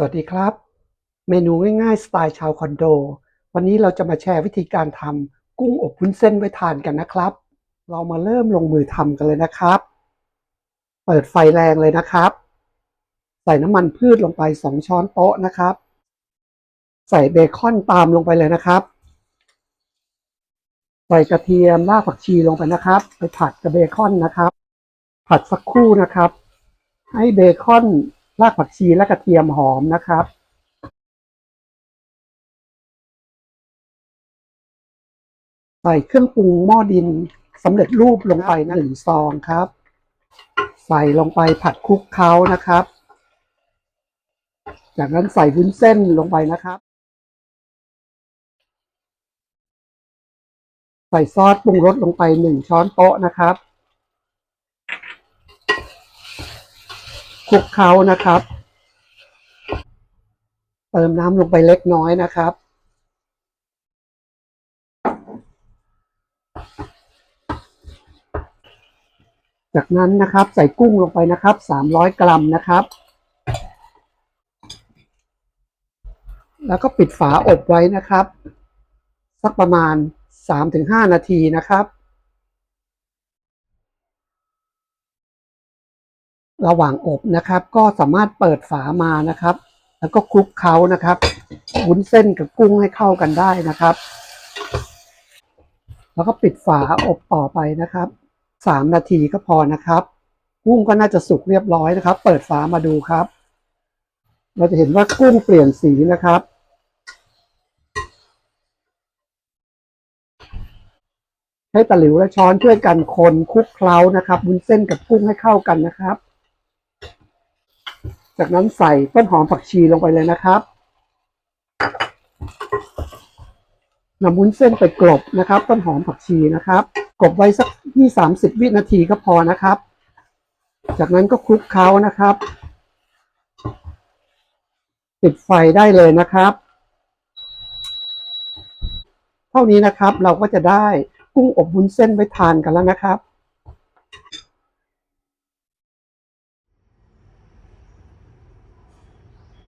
สวัสดีครับ เมนูง่ายๆ สไตล์ชาวคอนโด วันนี้เราจะมาแชร์วิธีการทำกุ้งอบวุ้นเส้นไว้ทานกันนะครับ เรามาเริ่มลงมือทำกันเลยนะครับ เปิดไฟแรงเลยนะครับ ใส่น้ำมันพืชลงไป 2 ช้อนโต๊ะนะครับ ใส่เบคอนตามลงไปเลยนะครับ ใส่กระเทียมรากผักชีลงไปนะครับ ไปผัดกับเบคอนนะครับ ผัดสักครู่นะครับ ให้เบคอน รากผักชีและกระเทียมหอมนะครับใส่เครื่องปรุงหม้อดินสำเร็จรูปลงไปนะหนึ่งซองครับ ใส่ลงไปผัดคลุกเคล้านะครับ จากนั้นใส่วุ้นเส้นลงไปนะครับ ใส่ซอสปรุงรสลงไปหนึ่งช้อนโต๊ะนะครับ คลุกเคล้านะครับ เติมน้ำลงไปเล็กน้อยนะครับ จากนั้นนะครับใส่กุ้งลงไปนะครับ 300 กรัมนะครับ แล้วก็ปิดฝาอบไว้นะครับ สักประมาณ 3-5 นาทีนะครับ ระหว่างอบนะครับ ก็สามารถเปิดฝามานะครับ แล้วก็คลุกเคล้านะครับวุ้นเส้นกับกุ้งให้เข้ากันได้นะครับ แล้วก็ปิดฝาอบต่อไปนะครับสามนาทีก็พอนะครับ กุ้งก็น่าจะสุกเรียบร้อยนะครับ เปิดฝามาดูครับ เราจะเห็นว่ากุ้งเปลี่ยนสีนะครับให้ตะหลิวและช้อนช่วยกันคนคลุกเคล้านะครับวุ้นเส้นกับกุ้งให้เข้ากันนะครับ จากนั้นใส่ต้นหอมผักชีลงไปเลยนะครับนำวุ้นเส้นไปกลบนะครับ ต้นหอมผักชีนะครับ กลบไว้สักยี่สามสิบวินาทีก็พอนะครับ จากนั้นก็คลุกเคล้านะครับ ปิดไฟได้เลยนะครับ เท่านี้นะครับเราก็จะได้กุ้งอบวุ้นเส้นไว้ทานกันแล้วนะครับ